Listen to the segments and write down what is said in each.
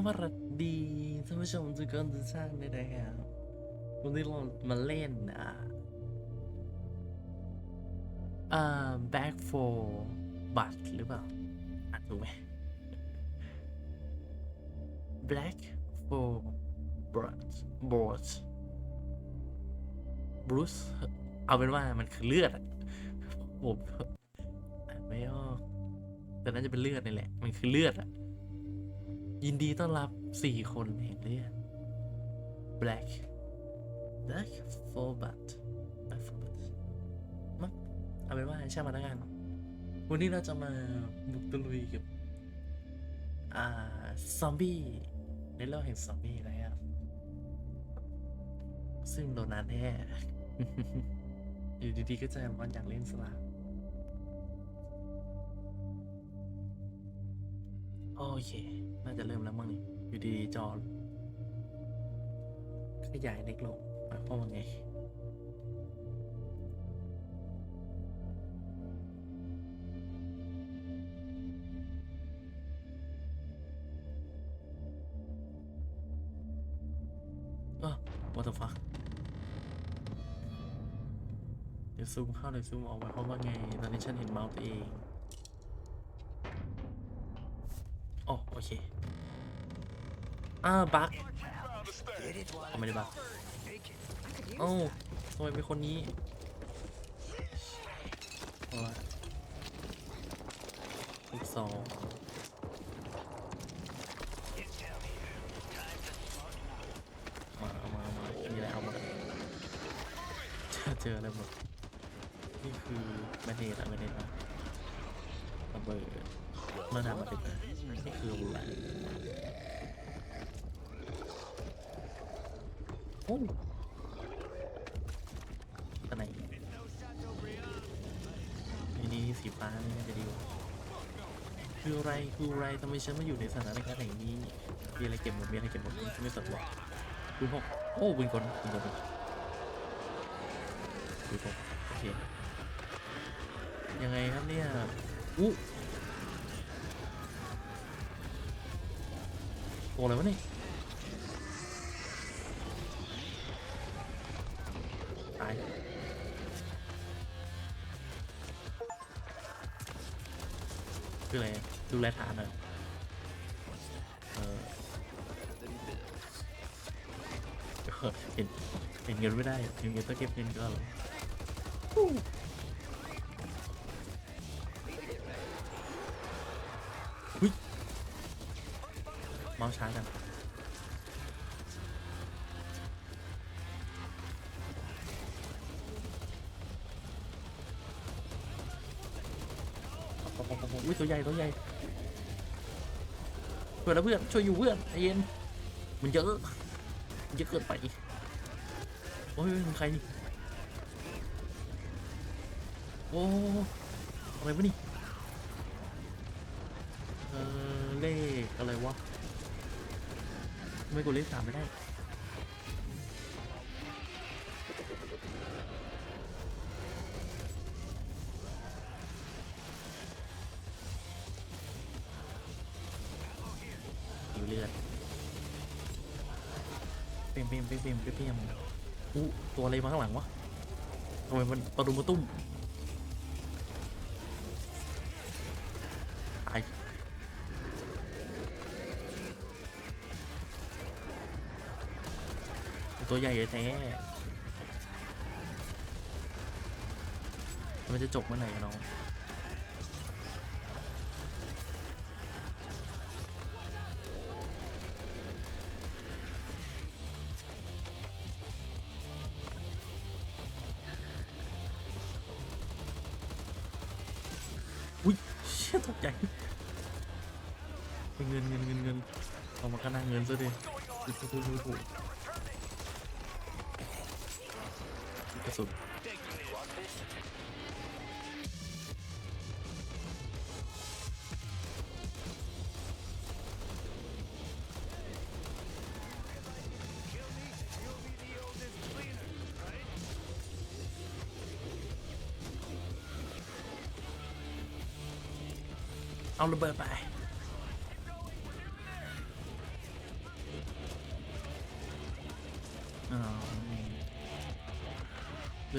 สวัสดีท่านผู้ชมทุกคนทุกท่านด้วยนะครับวันนี้เรามาเล่นอ่าอ่า back for but หรือเปล่าอ่านถูกไหม black for blood blood bruce เอาเป็นว่ามันคือเลือดผมอ่านไม่ออกแต่น่าจะเป็นเลือดนี่แหละ มันคือเลือดอะ ยินดีต้อนรับสี่คนแห่งเลือด Black Black for but Black for but มั้งเอาเป็นว่าใช่ามาแล้วกัน วันนี้เราจะมาบุกตะลุยกับ อ่า ซอมบี้ในโลกแห่งซอมบี้นะครับซึ่งโดนานแท้อยู่ดีๆก็จะมันอยากเล่นสลามโอเค น่าจะเริ่มแล้วมั้งนี่อยู่ดีๆจอขยายเล็กลงหมายความว่าไงอ้าว what the fuck เดี๋ยวซูมเข้าเดี๋ยวซูมออกหมายความว่าไง ตอนนี้ฉันเห็นเมาส์ตัวเองอ๋อโอ เคอ่าบักเอาไม่ได้บักเอ้าทำไมเป็นคนนี้อาละอีกสองมาเอามามามีอะไรเอามาเจออะไรหมดนี่คือแบนเดตอะแบนเดตอะระเบิด มื่อทำมาติดนี่คืออะไรโอ้ตัวไหนนี่นี่สีฟ้านี่น่าจะดีกว่าคืออะไรคืออะไรทำไมฉันมาอยู่ในสถานการณ์อย่างนี้มีอะไรเก็บหมดมีอะไรเก็บหมดฉันไม่สนหรอกดูหกโอ้วินคนวินคนดูหกโอเคยังไงครับเนี่ยอู้ โอ้อะไรวะนี่ตายคืออะไรดูแลฐานเหรอเออเออเห็นเห็นเงินไม่ได้เห็นเงินต้องเก็บเงินก็หรอ เมาส์ช้าจังอุ้ยตัวใหญ่ตัวใหญ่เพื่อนนะเพื่อนช่วยอยู่เพื่อนใจเย็นมันเยอะมันเยอะเกินไปโอ้ยมันใครนี่โอ้อะไรวะนี่เออเลขอะไรวะ ทำไม่กดเลขสามไม่ได้หิวเลือดเปียมเปียมเปียมเปียมเปียมอู้ตัวอะไรมาข้างหลังวะทำไมมันประดุมประตุ้ม ตัวใหญ่แท้มันจะจบเมื่อไหร่กันน้องอุ้ยเชี่ยตกใจเงินเงินเงินเงินเอามาก็นั่งเงินซะดิถูกถูกถูก ถูกกระสุ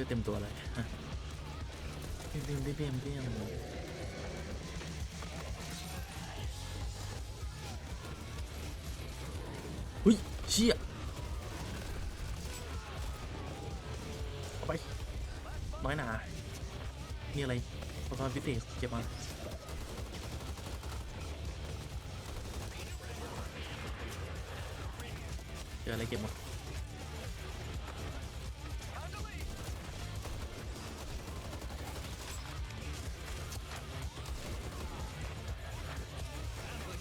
อเต็มตัวเลยเปี้ยมเปี้ยมเปี้ยมเปี้ยมหุ้ยเชี่ยเอาไป น้อยหนานี่อะไรอุปกรณ์พิเศษเก็บมาเจออะไรเก็บมด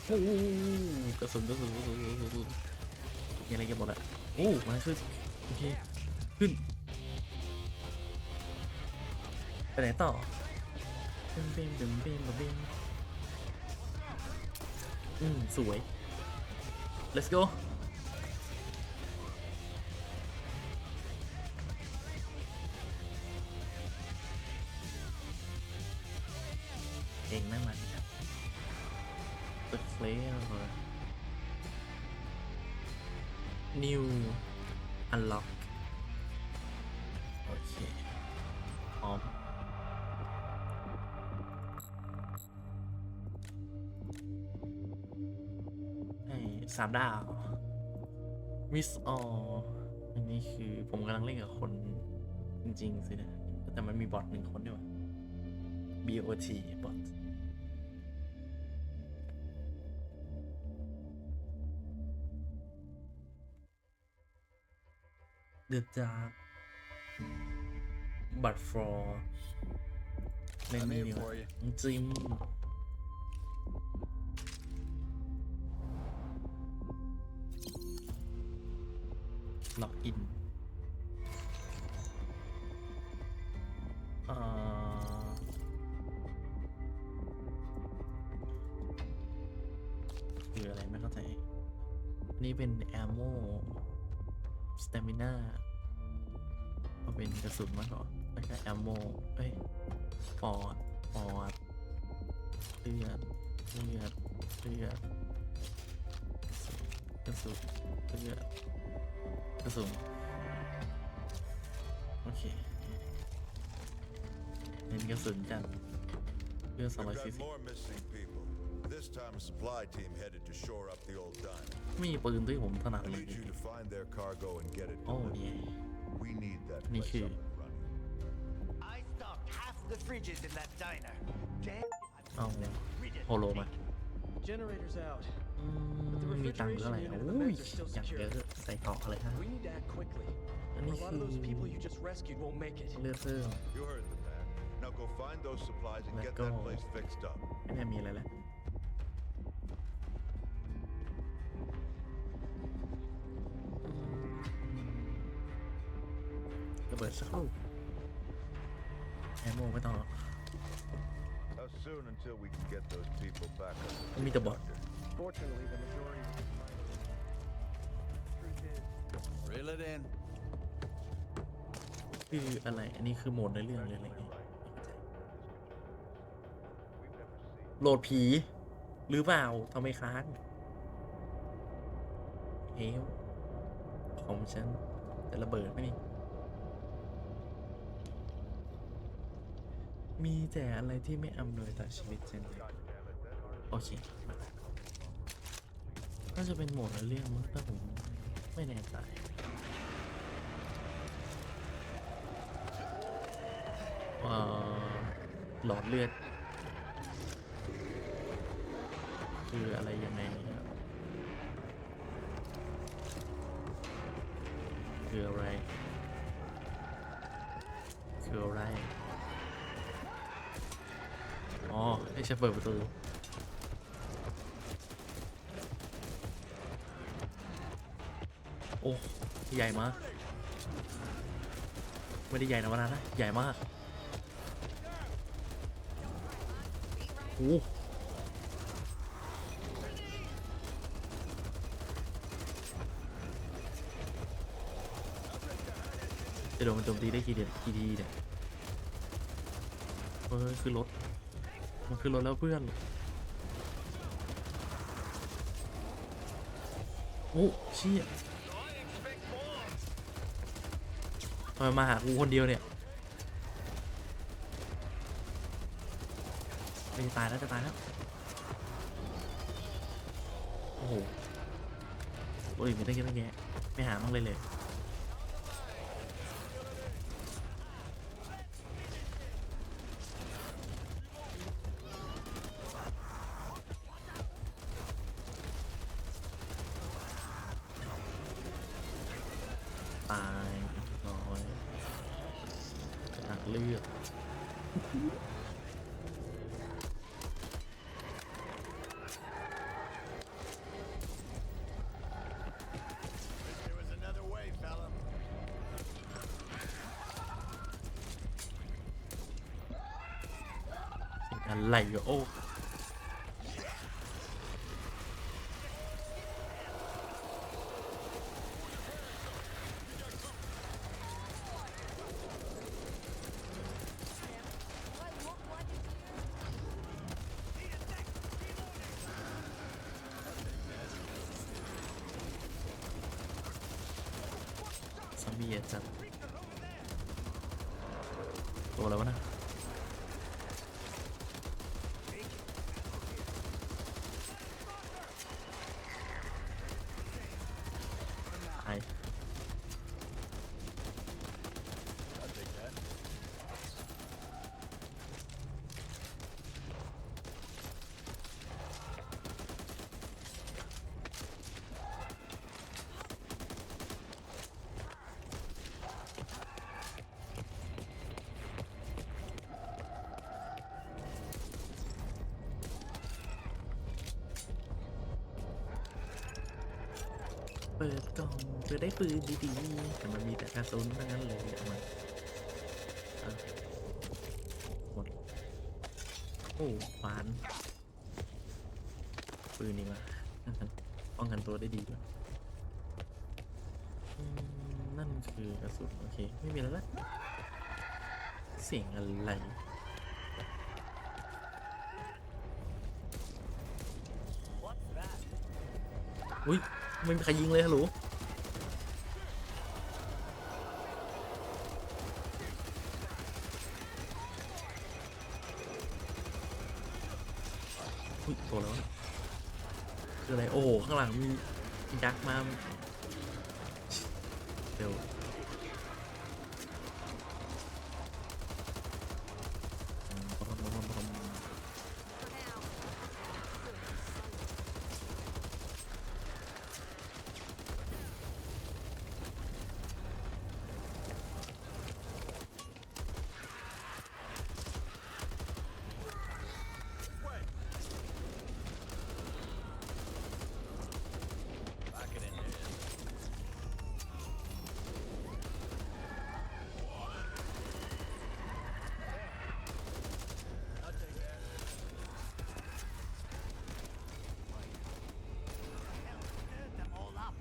โอ้โหกระสุนกระสุนกระสุนกระสุนมีอะไรเก็บหมดอะโอ้มาขึ้นโอเคขึ้นไปไหนต่อบินบินบินบินบมอืมสวย let's go new unlock โอเคพร้อมให้สามดาว มิสอออันนี้คือผมกำลังเล่นกับคนจริงๆสินะ แต่มันมีบอทหนึ่งคนด้วย BOT บอท The Dark But for เล่น I'm นี่ here ดีกว่า for you. จิมล็อกอินอ่าคืออะไรไม่เข้าใจ นี่เป็น ammo stamina ก็เป็นกระสุนมาก่อนแล้วก็ ammo เอ้ยปอดปอดเลือดเลือดเลือดกระสุนเลือดกระสุนโอเคเน้นกระสุนกันเลือด We've got 240 supply team headed to shore up the old diner. ไม่มีปืนด้วยผมถนัด I เลย need you to find their cargo and get it โอ้ delivered. เย่ We need that Ni place khi- up and running. I stocked half the fridges in that diner. Damn, Oh, I'm that fridge โฮโลมา Generator's out. อืมมีตังค์เท่าไหร่อ่ะอุ้ยอย่างเยอะใส่เกาะเลยฮะ We need to act quickly. อัน Or นี้ a lot คื of อ those people you just rescued won't make it. เลือดเพิ่ม You heard the man. Now go find those supplies and Let get go. that place fixed up. ไม่น่ามีอะไรแล้ว ระเบิดสักลูกแอมโมไม่ต้องหรอก How soon until we can get those people back up? มันมีแต่บอท Fortunately, the majority was minors. Truth is, Reel it in. คืออะไร อันนี้คือโหมดในเรื่องเลยอะไรเงี้ยโหลดผี หรือเปล่าทำไมค้างเอวของฉันจะระเบิดไหมนี่ มีแต่อะไรที่ไม่อำนวยต่อชีวิตเช่นเลยโอเคน่าจะเป็นโหมดในเรื่องมั้งแต่ผมไม่แน่ใจหลอดเลือด คืออะไรยังไง อ๋อให้ฉันเปิดประตูโอ้ใหญ่มากไม่ได้ใหญ่นะวันนั้นนะใหญ่มากโอ้จะโดนมันโจมตีได้กี่เดือนกี่ทีเนี่ยเฮ้ยคือรถ มันคือรถแล้วเพื่อนโอ้เชี่ยทำไมมาหากูคนเดียวเนี่ยไม่จะตายแล้วจะตายแล้วโอ้โหโอ้ยไม่ได้เยอะไม่แยะไม่หามั่งเลยเลย ตายร้อยหักเลือด There was another way, fella. อะไรโอ้ซอมบี้จัดตัวอะไรวะนะตาย เปิดกล่องเพื่อได้ปืนดีๆแต่มันมีแต่กระสุนทั้งนั้นเลยเอามาหมดโอ้ฟานปืนนี่มาป้องกันตัวได้ดีด้วยนั่นคือกระสุนโอเค ไม่มีแล้วละเสียงอะไรอุ้ย ไม่มีใครยิงเลยฮัลโหลอุ้ยโตแล้วคืออะไร โอ้โหข้างหลังมียักษ์มาเร็วอืมปะปะปะปะปะ them all up.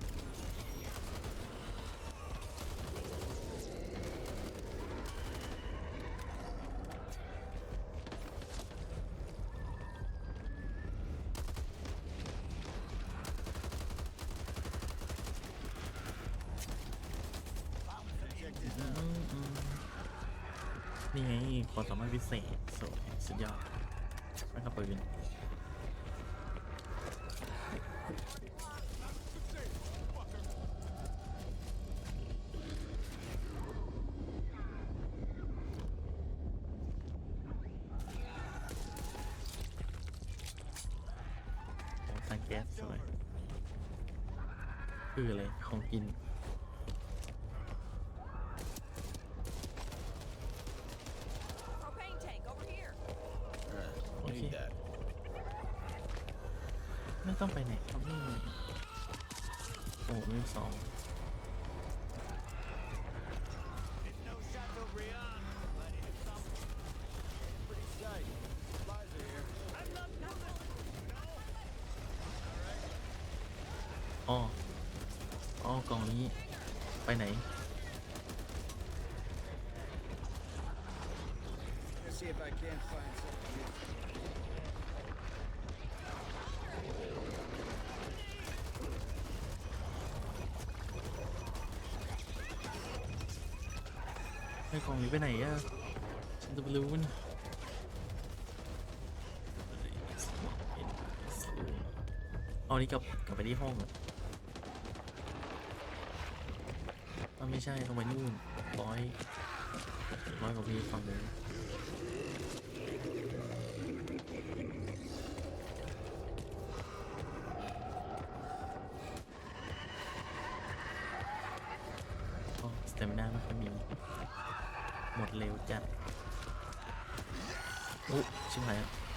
อืมอืม นี่ไงความสามารถพิเศษสวยสุดยอดไม่ขับปืนโอ้ตังแก๊สสวยคืออะไร ของกิน Propane tank over here. โอเค ไม่ต้องไปไหนครับนี่โอ้ไม่สอง It's no Chateaubriand, but it's some pretty safe. Supplies are here. I'm not moving. อ๋ออ๋อกล่องนี้ ไปไหน Let's see if I can find ไอ้ของนี้ไปไหนอะฉันจะไปรู้มันเอานี้กลับกลับไปที่ห้องอะมันไม่ใช่ทำไมนู่นร้อยร้อยกว่าพีฝั่งนู้ 新玩。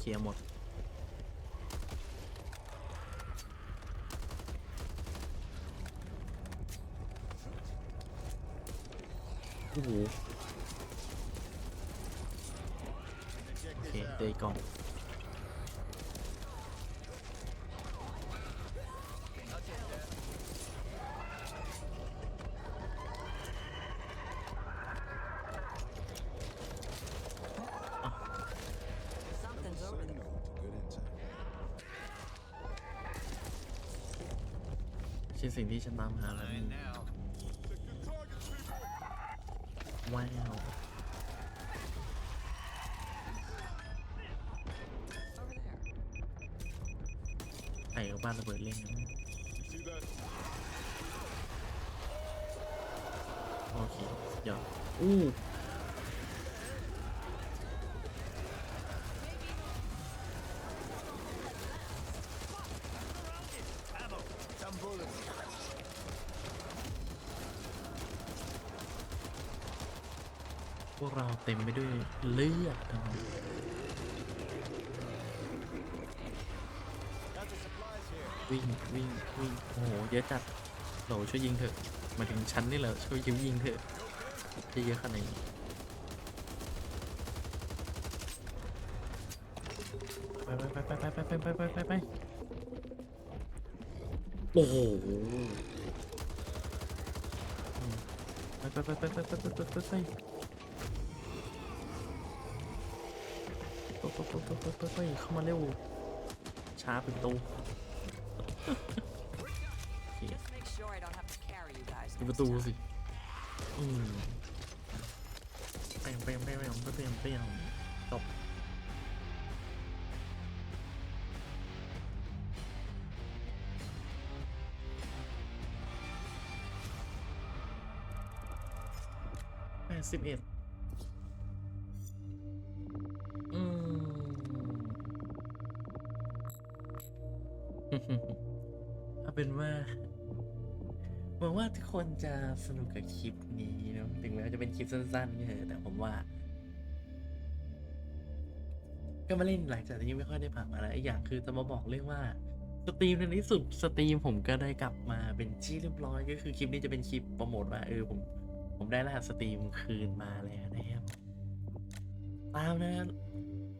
เคลียร์หมด โอ้โหโอเคเจออีกกล่อง ใช่สิ่งที่ฉันตามหาแล้วนี่ว้าวไอ้บ้านระเบิดเล่นโอเคยอดอู้ เราเต็มไปด้วยเลือดนะครับวิ่งวิ่งวิ่งโอ้โหเยอะจัดโหลช่วยยิงเถอะมาถึงชั้นนี่แล้วช่วยยิงยิงเถอะจะเยอะขนาดนี้ไปไปไปไปไปไปไปไปไปไปโอ้โหไปไปไปไปไปไปไปไป บปปปปเข้ามาเร็ว ช้าเป็นตูดูประตูสิอืมเปรี้ยงเปรี้ยงเปรี้ยงเปรี้ยงเปรี้ยงเปรี้ยงจบแปดสิบเอ็ด เป็นว่าหวังว่าทุกคนจะสนุกกับคลิปนี้นะถึงแม้ว่าจะเป็นคลิปสั้นๆก็เถอะแต่ผมว่า ก็มาเล่นหลังจากที่ไม่ค่อยได้ผ่านมาแล้วอีกอย่างคือจะมาบอกเรื่องว่าสตรีมในที่สุดสตรีมผมก็ได้กลับมาเป็นที่เรียบร้อยก็คือคลิปนี้จะเป็นคลิปโปรโมทว่าเออผม ผมได้รหัสสตรีมคืนมาแล้วนะครับตามนะ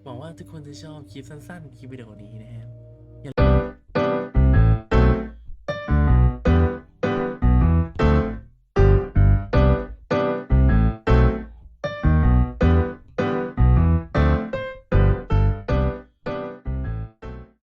หวังว่าทุกคนจะชอบคลิปสั้นๆ คลิปวิดีโอนี้นะครับ